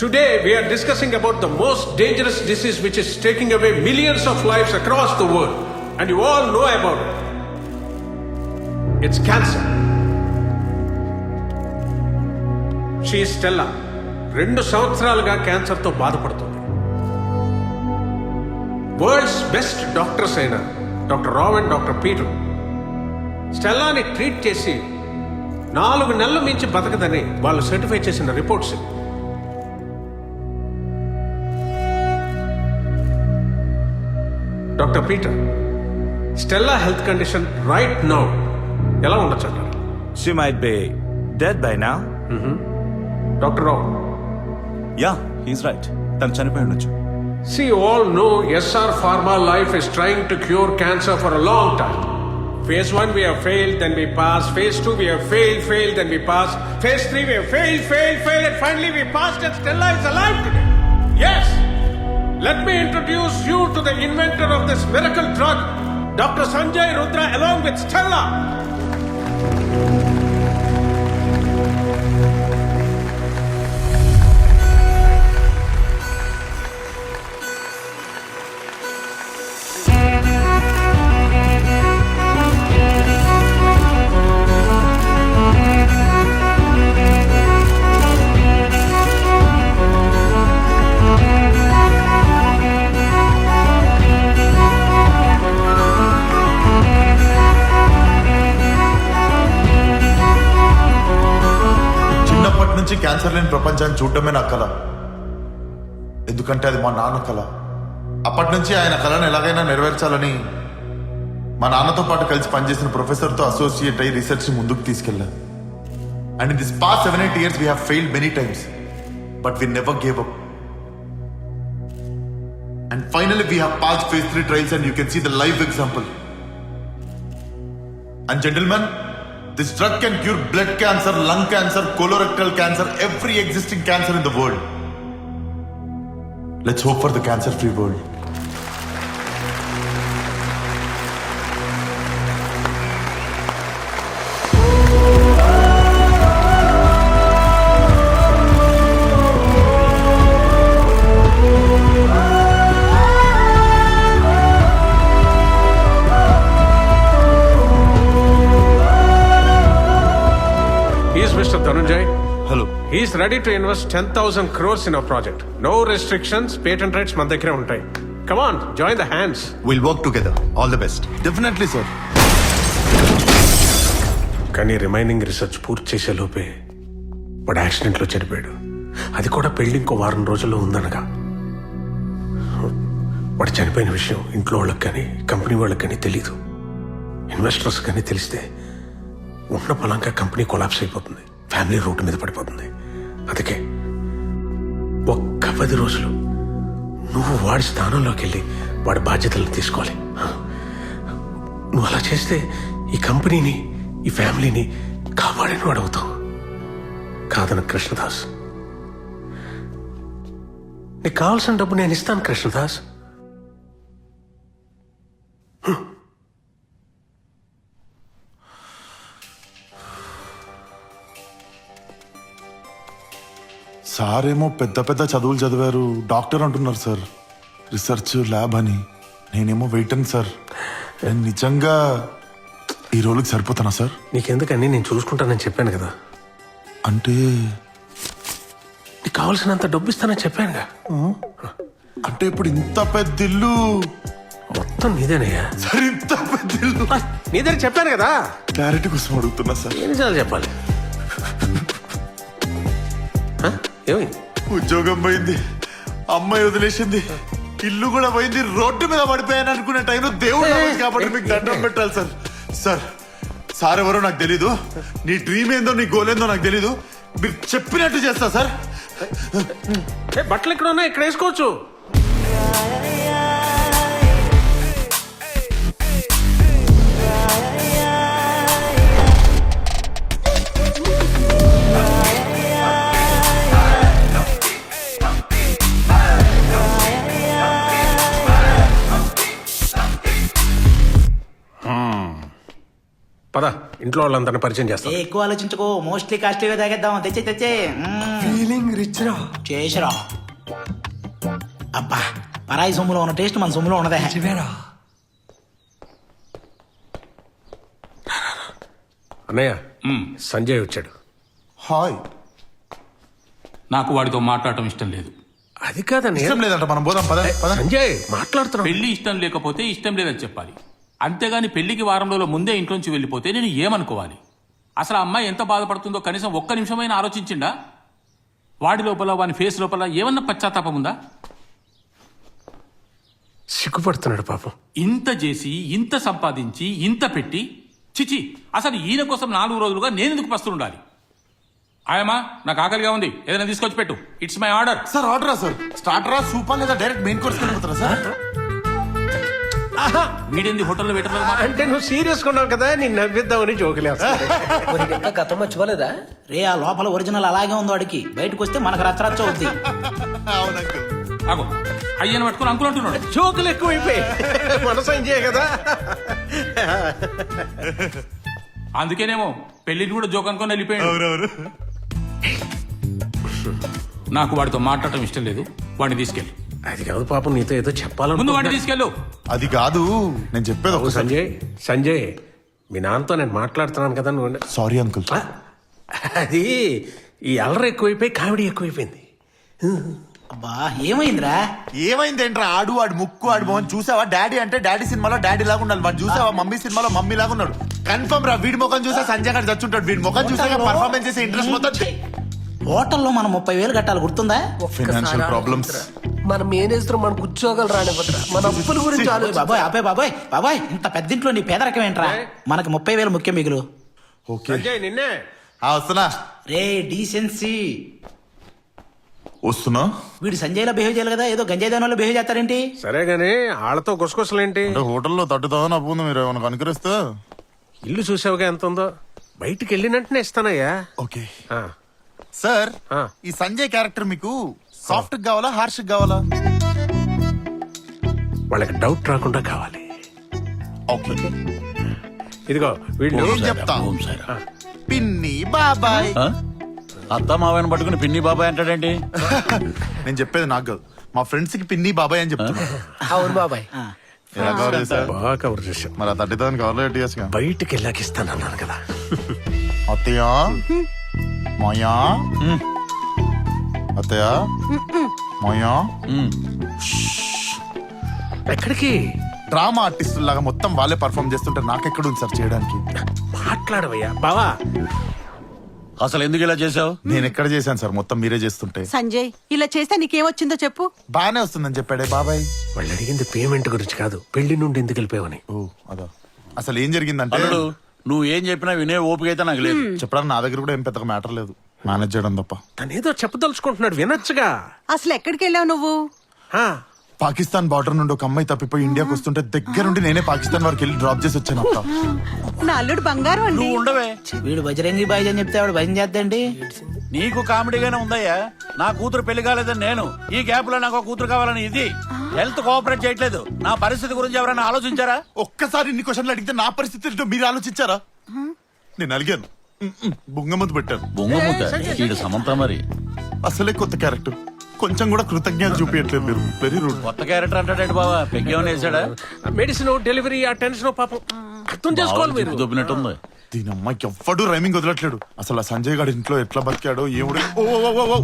Today we're discussing about the most dangerous disease which is taking away millions of life across the world and you all know about it's cancer she Stella రెండు సంవత్సరాలుగా క్యాన్సర్తో బాధపడుతుంది. World's best doctors అయిన doctor Raven doctor Peter స్టెల్లాని treat చేసి నాలుగు నెలల మించి బతకదని వాళ్ళు సర్టిఫై చేసిన reports. Doctor Peter Stella health condition right now ఎలా ఉండొచ్చు అంటారు She might be dead by now. Doctor Rao Yeah, he's right. తను చనిపోయి ఉండొచ్చు See, you all know SR Pharma Life is trying to cure cancer for a long time. Phase 1 we have failed, then we pass. Phase 2 we have failed, failed, then we pass. Phase 3 we have failed, failed, failed, and finally we passed and Stella is alive today. Yes! Let me introduce you to the inventor of this miracle drug, Dr. Sanjay Rudra, along with Stella. చూడడమే నా కళ ఎందుకంటే అది మా నాన్న కళ అప్పటి నుంచి ఆయన కళను ఎలాగైనా నెరవేర్చాలని మా నాన్నతో పాటు కలిసి పనిచేసిన ప్రొఫెసర్తో అసోసియేట్ అయ్యి రీసెర్చ్ ముందుకు తీసుకెళ్ళా. And in this past seven eight years we have failed many times but we never gave up. And final we have passed phase three trials and you can see the live example. And gentlemen this drug can cure blood cancer, lung cancer, colorectal cancer, every existing cancer in the world. Let's hope for the cancer free world. He is ready to invest 10,000 crores in our project. No restrictions, patent rights మన దగ్గరే ఉంటాయి. Come on, join the hands. We'll work together. All the best. Definitely, sir. కానీ remaining research పూర్తి చేసే లోపే వాడు యాక్సిడెంట్లో చనిపోయాడు అది కూడా పెళ్ళి ఇంకో వారం రోజుల్లో ఉందనగా వాడు చనిపోయిన విషయం ఇంట్లో వాళ్ళకి కానీ కంపెనీ వాళ్ళకి కానీ తెలీదు ఇన్వెస్టర్స్ కానీ తెలిస్తే ఉన్న పొలంగా కంపెనీ కొలాప్స్ అయిపోతుంది ఫ్యామిలీ రూట్ మీద పడిపోతుంది. అందుకే ఒక్క పది రోజులు నువ్వు వాడి స్థానంలోకి వెళ్ళి వాడి బాధ్యతలను తీసుకోవాలి. నువ్వు అలా చేస్తే ఈ కంపెనీని ఈ ఫ్యామిలీని కాపాడిన వాడు అవుతావు. కాదన కృష్ణదాస్. నీకు కావాల్సిన డబ్బు నేను ఇస్తాను కృష్ణదాస్. సార్ ఏమో పెద్ద పెద్ద చదువులు చదివారు. డాక్టర్ అంటున్నారు సార్. రీసెర్చ్ ల్యాబ్ అని. నేనేమో వెయిటన్ సార్. నేను నిజంగా ఈ రోజుకి సరిపోతానా సార్? నీకెందుకని నేను చూసుకుంటానని చెప్పాను కదా. అంటే? నీకు కావాల్సినంత డబ్బు ఇస్తానని చెప్పానుగా. అంటే ఇప్పుడు ఇంత పెద్ద ఇల్లు మొత్తం నీదేనయ్యా. సార్ ఇంత పెద్ద ఇల్లు నీదని చెప్పాను కదా. క్లారిటీ కోసం అడుగుతున్నా సార్. ఎన్నిసార్లు చెప్పాలి? ఏమైంది ఉద్యోగం పోయింది. అమ్మాయి వదిలేసింది. ఇల్లు కూడా పోయింది. రోడ్డు మీద పడిపోయాను అనుకునే టైంలో దేవుడు కాబట్టి మీకు దండం పెట్టాలి సార్. సార్ సార్ ఎవరో నాకు తెలీదు. నీ డ్రీమ్ ఏందో నీ గోల్ ఏందో నాకు తెలీదు. మీరు చెప్పినట్టు చేస్తా సార్. ఏ, బట్టలు ఇక్కడ ఉన్నాయి? ఇక్కడ వేసుకోవచ్చు. పద ఇంట్లో వాళ్ళందరినీ పరిచయం చేస్తాం. ఎక్కువ ఆలోచించుకో. మోస్ట్లీ కాస్ట్లీగా తాగేద్దాం. తెచ్చే తెచ్చే. ఫీలింగ్ రిచ్ రా. చేసిరా. అబ్బా పరాయి సొమ్ములో ఉన్న టేస్ట్ మన సొమ్ములో ఉన్నదే. చివేరా అన్నయ్య సంజయ్ వచ్చాడు. హాయ్. నాకు వాడితో మాట్లాడటం ఇష్టం లేదు. అది కాదన్నయ్య. ఇష్టం లేదంట మనం పోదాం పద పద. సంజయ్ మాట్లాడుతున్నాం పెళ్ళి ఇష్టం లేకపోతే ఇష్టం లేదని చెప్పాలి. అంతేగాని పెళ్ళికి వారం రోజుల ముందే ఇంట్లోంచి వెళ్ళిపోతే నేను ఏమనుకోవాలి? అసలు ఆ అమ్మాయి ఎంత బాధపడుతుందో కనీసం ఒక్క నిమిషమైనా ఆలోచించిండా? వాడి లోపల వాని ఫేస్ లోపల ఏమన్నా పశ్చాత్తాపం ఉందా? సిగ్గుపడుతున్నాడు పాపం. ఇంత చేసి ఇంత సంపాదించి ఇంత పెట్టి చిచి అసలు ఈయన కోసం నాలుగు రోజులుగా నేను ఎందుకు పస్తుండాలి ఆయమ్మా నాకు ఆకలిగా ఉంది. ఏదైనా తీసుకొచ్చి పెట్టు. ఇట్స్ మై ఆర్డర్ సార్ ఆర్డరా సార్. స్టార్టరా సూపర్ లేదా డైరెక్ట్ మెయిన్ కోర్స్ సార్? వీడేంది హోటల్లో మాట అంటే నువ్వు సీరియస్ ఉన్నావు కదా నేను నవ్విద్దామని జోకులేస్తా ఇంకా గతం మర్చిపోలేదా? రే ఆ లోపల ఒరిజినల్ అలాగే ఉంది వాడికి. బయటకు వస్తే మనకు రచ్చరచ్చ అవుద్ది. అవును అంకుల్ ఆగో. అయ్యను పట్టుకుని అంకులు అంటున్నాడు. జోకులు ఎక్కువైపోయి మన సంజయ్ కదా? అందుకేనేమో పెళ్ళిని కూడా జోక్ అనుకొని వెళ్ళిపోయాడు. ఎవరెవరు నాకు వాడితో మాట్లాడటం ఇష్టం లేదు. వాడిని తీసుకెళ్ళి. అది కాదు పాపం నీతో ఏదో ముందు చెప్పాలను తీసుకెళ్ళు. అది కాదు నేను చెప్పేది సంజయ్ సంజయ్ మీ నాన్నతో నేను మాట్లాడుతున్నాను కదా నువ్వు సారీ అంకుల్ ఆ, అది ఈ అల్లరి ఎక్కువైపోయి కామెడీ ఎక్కువైపోయింది. అబ్బా ఏమైందిరా? ఏమైంది ఏంట్రా ఆడు వాడు ముక్కు ఆడు మోహన్ చూసావా? డాడీ అంటే డాడీ సినిమాలో డాడీ లాగా ఉండాలి వాడు చూసావా? మమ్మీ సినిమాలో మమ్మీ లాగా ఉన్నాడు. కన్ఫర్మ్ రా వీడి ముఖం చూసా సంజయ్ గారు చచ్చుంటాడు. వీడి ముఖం చూసాక పర్ఫార్మెన్స్ చేసే ఇంట్రెస్ట్ మొత్తం హోటల్లో మనం ముప్పై వేలు కట్టాలి గుర్తుందా? ఫైనాన్షియల్ ప్రాబ్లమ్స్ మన మేనేజర్ మన ఉద్యోగాలు రానివ్వట్రా మన అప్పుల గురించి ఓయ్ ఆలోచి బాబాయ్ అబ్బాయి బాబాయ్ బాబాయ్ ఇంత పెద్దింట్లో నీ పేదరికం ఏంట్రా? మనకి ముప్పై వేలు ముఖ్యం మిగులు. ఓకే. సంజయ్ నిన్నే? వస్తున్నా. రే డీసెన్సీ. వస్తున్నా? వీడు సంజయ్లో బిహేవ్ చేయాలి కదా ఏదో గంజాయి దానిలో బిహేవ్ చేస్తారేంటి? సరే గాని వాళ్ళతో గుసగుసలేంటి? అంటే హోటల్లో థౌసండ్ అప్పు ఉంది మీరు ఏమైనా కనుకరిస్తే? ఇల్లు చూసావుగా ఎంత ఉందో బయటికి వెళ్ళినట్టునే ఇస్తానయ్యా. ఓకే. ఆ, సార్ ఆ. ఈ సంజయ్ క్యారెక్టర్ మీకు సాఫ్ట్ కావాలా హార్ష్ కావాలా? వాళ్ళకి డౌట్ రాకుండా కావాలి. ఓకే. ఇదిగో వీళ్ళు ఏం చెప్తా. పిన్ని బాబాయ్. అత్త మావయ్యను పట్టుకుని పిన్ని బాబాయ్ అంటాడేంటి? నేను చెప్పేది నాకు కాదు. మా ఫ్రెండ్స్కి పిన్ని బాబాయ్ అని చెప్తున్నా. అవును బాబాయ్. ఎలా కవర్ చేశారు బాగా కవర్ చేశాం మరి ఆ కవర్లో ఎట్టి బయటికి వెళ్ళాక ఇస్తానన్నాను కదా. అత్తయ్య మాయా? అత్తయ్య? మాయా ఎక్కడికి? డ్రామా ఆర్టిస్ట్ లాగా మొత్తం వాళ్ళే పర్ఫామ్ చేస్తుంటే నాకెక్కడ ఉంది సార్ చేయడానికి? మాట్లాడవయ్యా. బావా. అసలు ఎందుకు ఇలా చేసావు నేను ఎక్కడ చేశాను సార్? మొత్తం మీరే చేస్తుంటే. సంజయ్ ఇలా చేస్తే నీకేమొచ్చిందో చెప్పు. బానే వస్తుందని చెప్పాడే బాబాయ్. వాళ్ళు అడిగింది పేమెంట్ గురించి కాదు. పెళ్ళి నుండి ఎందుకు వెళ్ళిపోయావని. ఓ అదా. అసలు ఏం జరిగిందంటే నువ్వు ఏం చెప్పినా వినే ఓపిక అయితే నాకు లేదు. చెప్పడానికి నా దగ్గర కూడా ఏం పెద్దగా మ్యాటర్ లేదు. మేనేజ్ చేయడం తప్ప. తనేదో చెప్పదలుచుకుంటున్నాడు వినొచ్చుగా. అసలు ఎక్కడికి వెళ్ళావు నువ్వు? ఆ, పాకిస్తాన్ బార్డర్ నుండి ఒక అమ్మాయి తప్పిపోయి ఇండియాకి వస్తుంటే దగ్గరుండి నేనే పాకిస్తాన్ వరకు వెళ్ళి డ్రాప్ చేసి వచ్చాను అక్క నా అల్లుడు బంగారం అండి. నువ్వు ఉండవే. వీడు బజరంగి బాయ్ అని చెప్తే వాడు భయం చేద్దండి? నీకు కామెడీగానే ఉందయ్యా. నా కూతురు పెళ్ళి కాలేదని నేను. ఈ గ్యాప్లో నాకు ఒక కూతురు కావాలని ఇది. హెల్త్ కోఆపరేట్ చేయట్లేదు. నా పరిస్థితి గురించి ఎవరైనా ఆలోచించారా? ఒక్కసారి ఇన్ని క్వశ్చన్లు అడిగితే నా పరిస్థితి ఏంటో మీరు ఆలోచించారా? నేను అడిగాను ఉమ్, ఉమ్, బొంగమతి పెట్టాను బొంగ ముద్ద ఈడు సమంత మరి. అసలే కొత్త క్యారెక్టర్. కొంచెం కూడా కృతజ్ఞత చూపించట్లేదు మీరు. వెరీ రూడ్ కొత్త క్యారెక్టర్ అంటాడేంటి బావా? పెగ్గేమని వేసాడా? మెడిసిన్ డెలివరీ ఆ టెన్షన్ పాపం. అర్థం చేసుకోవాలి మీరు. దొబ్బినట్టుంది? దీని అమ్మాయికి ఎవ్వడు రైమింగ్ వదలట్లేడు అసలు ఆ సంజయ్ గారి ఇంట్లో ఎట్లా బతికాడో ఏముడు. ఓ ఓ, ఓ, ఓ.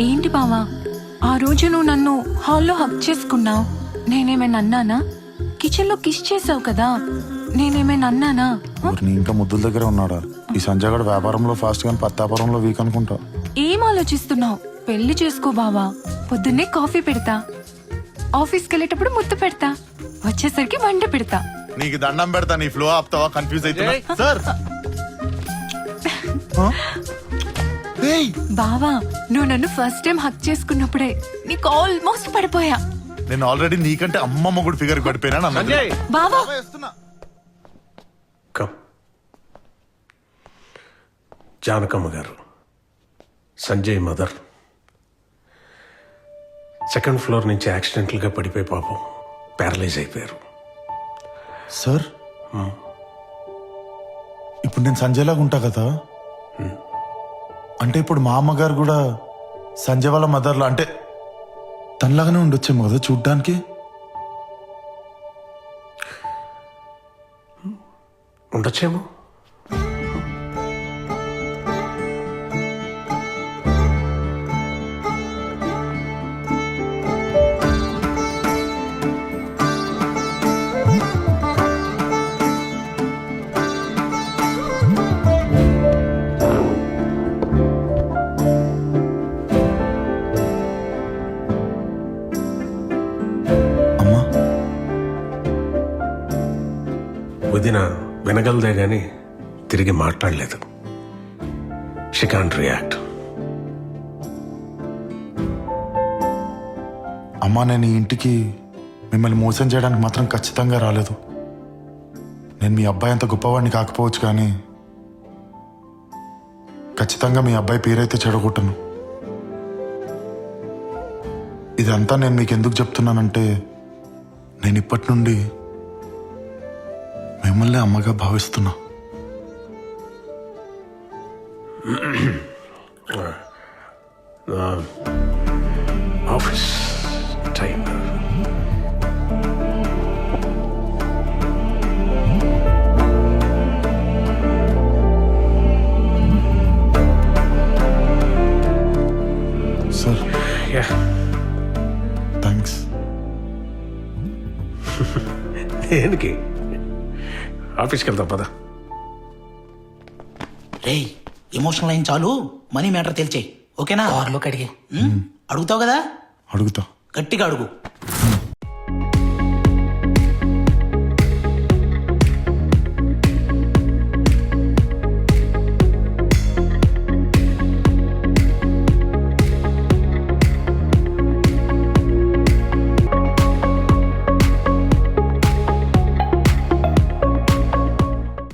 ఏంటి బావా? ఆ రోజు నువ్వు నన్ను హాల్లో హక్ చేసుకున్నావు. నేనేమైనా అన్నానా? కిచెన్లో కిస్ చేసావు కదా. నేనేమైనా అన్నానా? ఊరిని ఇంకా ముద్దుల దగ్గర ఉన్నాడా? ఈ సంజయ్ వ్యాపారంలో ఫాస్ట్ గానీ పత్తాపారంలో వీక్ అనుకుంటా. ఏం ఆలోచిస్తున్నావు? పెళ్ళి చేసుకో బావా. పొద్దున్నే కాఫీ పెడతా. ఆఫీస్కి వెళ్ళేటప్పుడు ముద్దు పెడతా. వచ్చేసరికి వంట పెడతా. నీకు దండం పెడతా నీ ఫ్లో ఆపుతావా? కన్ఫ్యూజ్ అవుతున్నా. సార్ బావా నువ్వు నన్ను ఫస్ట్ టైం హక్ చేసుకున్నప్పుడే నీకు ఆల్మోస్ట్ పడిపోయా. నేను ఆల్రెడీ నీకంటే అమ్మ మొగుడు ఫిగర్ పడిపోయినా బావా వస్తున్నా కమ్ జానకమ్మ గారు. సంజయ్ మదర్. సెకండ్ ఫ్లోర్ నుంచి యాక్సిడెంటల్గా పడిపోయి పాపం ప్యారలైజ్ అయిపోయారు. సార్? ఇప్పుడు నేను సంజయ్ లాగా ఉంటా కదా? అంటే ఇప్పుడు మా అమ్మగారు కూడా సంజయ్ వాళ్ళ మదర్లో? అంటే తనలాగానే ఉండొచ్చేమో కదా చూడ్డానికి? ఉండొచ్చేమో. వదిన వినగలదే గాని తిరిగి మాట్లాడలేదు. షీ కాంట్ రియాక్ట్ అమ్మా నేను ఈ ఇంటికి మిమ్మల్ని మోసం చేయడానికి మాత్రం ఖచ్చితంగా రాలేదు. నేను మీ అబ్బాయి అంత గొప్పవాడిని కాకపోవచ్చు కానీ ఖచ్చితంగా మీ అబ్బాయి పేరైతే చెడగొట్టను. ఇదంతా నేను మీకు ఎందుకు చెప్తున్నానంటే నేను ఇప్పటి నుండి మిమ్మల్ని అమ్మగా భావిస్తున్నా office time sir yeah thanks దేనికి? ఆఫీస్కి వెళ్తాం పదా. రేయ్ ఎమోషనల్ అయిన చాలు. మనీ మ్యాటర్ తేల్చేయి. ఓకేనా? కార్లో కడిగి. అడుగుతావు కదా? అడుగుతా. గట్టిగా అడుగు.